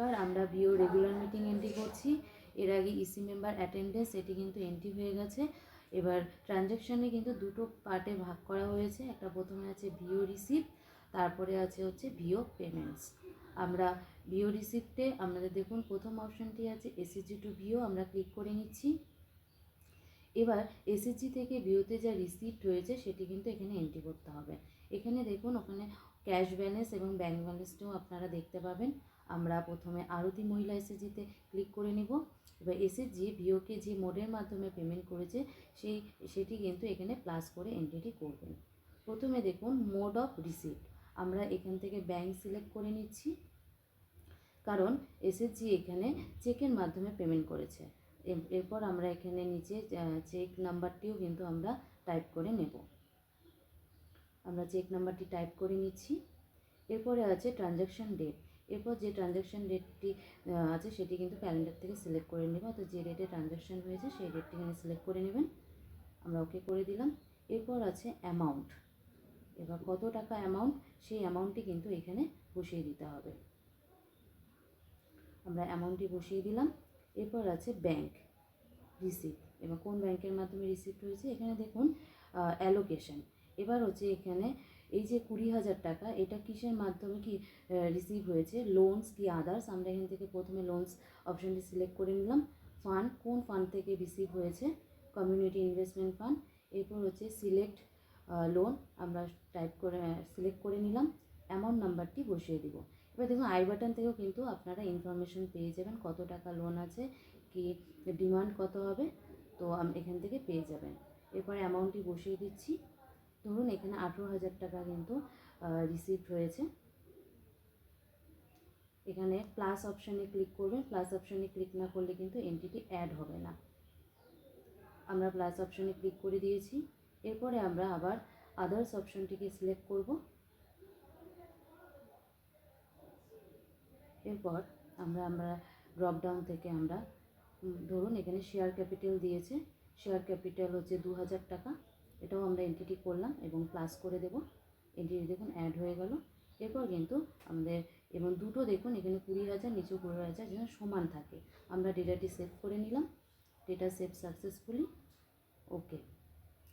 নমস্কার আমরা ভিও regular meeting entry করছি। এর আগে ইসি মেম্বার অ্যাটেন্ডেন্স এটি কিন্তু এন্ট্রি হয়ে গেছে। এবার ট্রানজ্যাকশানে কিন্তু দুটো পার্টে ভাগ করা হয়েছে। একটা প্রথমে আছে ভিও রিসিপ্ট তারপরে আছে হচ্ছে ভিও পেমেন্টস আমরা ভিও রিসিপ্টে আমাদের দেখুন প্রথম অপশানটি আছে এসএসজি টু ভিও আমরা ক্লিক করে নিচ্ছি। এবার এসএসজি থেকে ভিওতে যা রিসিপ্ট হয়েছে সেটি কিন্তু এখানে এন্ট্রি করতে হবে। এখানে দেখুন, ওখানে ক্যাশ ব্যালেন্স এবং ব্যাঙ্ক ব্যালেন্সটাও আপনারা দেখতে পাবেন। আমরা প্রথমে আরতি মহিলা এসএসজিতে ক্লিক করে নিব। এবার এসএসজি ভিওকে যে মোডের মাধ্যমে পেমেন্ট করেছে, সেই, সেটি কিন্তু এখানে প্লাস করে এন্ট্রিটি করবেন। প্রথমে দেখুন মোড অফ রিসিপ্ট আমরা এখান থেকে ব্যাংক সিলেক্ট করে নিচ্ছি। কারণ এসএসজি এখানে চেকের মাধ্যমে পেমেন্ট করেছে। এরপর আমরা এখানে নিচে চেক নাম্বারটিও কিন্তু আমরা টাইপ করে নেব। আমরা চেক নাম্বারটি টাইপ করে নিচ্ছি। এরপরে আছে ট্রানজ্যাকশন ডেট এরপর যে ট্রানজ্যাকশন ডেটটি আছে সেটি কিন্তু ক্যালেন্ডার থেকে সিলেক্ট করে নেব। তো যে ডেটে ট্রানজ্যাকশন হয়েছে সেই ডেটটি এখানে সিলেক্ট করে নেবেন। আমরা ওকে করে দিলাম। এরপর আছে অ্যামাউন্ট এবার কত টাকা অ্যামাউন্ট সেই অ্যামাউন্টটি কিন্তু এখানে বসিয়ে দিতে হবে। আমরা অ্যামাউন্টটি বসিয়ে দিলাম। এরপর আছে ব্যাংক রিসিপ্ট এবার কোন ব্যাংকের মাধ্যমে রিসিপ্ট হয়েছে? এখানে দেখুন অ্যালোকেশন এবার হচ্ছে এখানে এই যে কুড়ি হাজার টাকা, এটা কিসের মাধ্যমে কি রিসিভ হয়েছে? লোনস কি আদার্স আমরা এখান থেকে প্রথমে লোনস অপশানটি সিলেক্ট করে নিলাম। ফান্ড কোন ফান্ড থেকে রিসিভ হয়েছে? কমিউনিটি ইনভেস্টমেন্ট ফান্ড এরপর হচ্ছে সিলেক্ট লোন আমরা টাইপ করে সিলেক্ট করে নিলাম। অ্যামাউন্ট নাম্বারটি বসিয়ে দিব। এবার দেখুন আই বাটন থেকেও কিন্তু আপনারা ইনফরমেশন পেয়ে যাবেন, কত টাকা লোন আছে, কি ডিমান্ড কত হবে, তো এখান থেকে পেয়ে যাবেন। এরপরে অ্যামাউন্টটি বসিয়ে দিচ্ছি। ধরুন এখানে আঠেরো হাজার টাকা কিন্তু রিসিপ্ট হয়েছে। এখানে প্লাস অপশানে ক্লিক করবেন। প্লাস অপশানে ক্লিক না করলে কিন্তু এন্টিটি অ্যাড হবে না। আমরা প্লাস অপশানে ক্লিক করে দিয়েছি। এরপরে আমরা আবার আদার্স অপশানটিকে সিলেক্ট করব। এরপর আমরা আমরা ড্রপ ডাউন থেকে আমরা ধরুন এখানে শেয়ার ক্যাপিটাল দিয়েছে। শেয়ার ক্যাপিটাল হচ্ছে দু হাজার টাকা। এটাও আমরা এন্টিটি করলাম এবং প্লাস করে দেব। এন্ট্রিটি দেখুন অ্যাড হয়ে গেল। এরপর কিন্তু আমাদের এবং দুটো দেখুন, এখানে কুড়ি হাজার, নিচে কুড়ি হাজার যেন সমান থাকে। আমরা ডেটাটি সেভ করে নিলাম। ডেটা সেভ সাকসেসফুলি ওকে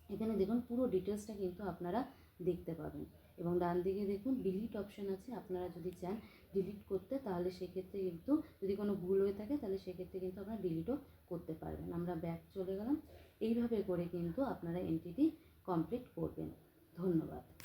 এখানে দেখুন পুরো ডিটেলসটা কিন্তু আপনারা দেখতে পাবেন। এবং ডান দিকে দেখুন ডিলিট অপশান আছে, আপনারা যদি চান ডিলিট করতে, তাহলে সেক্ষেত্রে কিন্তু যদি কোনো ভুল হয়ে থাকে, তাহলে সেক্ষেত্রে কিন্তু আপনারা ডিলিটও করতে পারবেন। আমরা ব্যাক চলে গেলাম। এইভাবে করে কিন্তু আপনারা এনটিটি কমপ্লিট করবেন। ধন্যবাদ।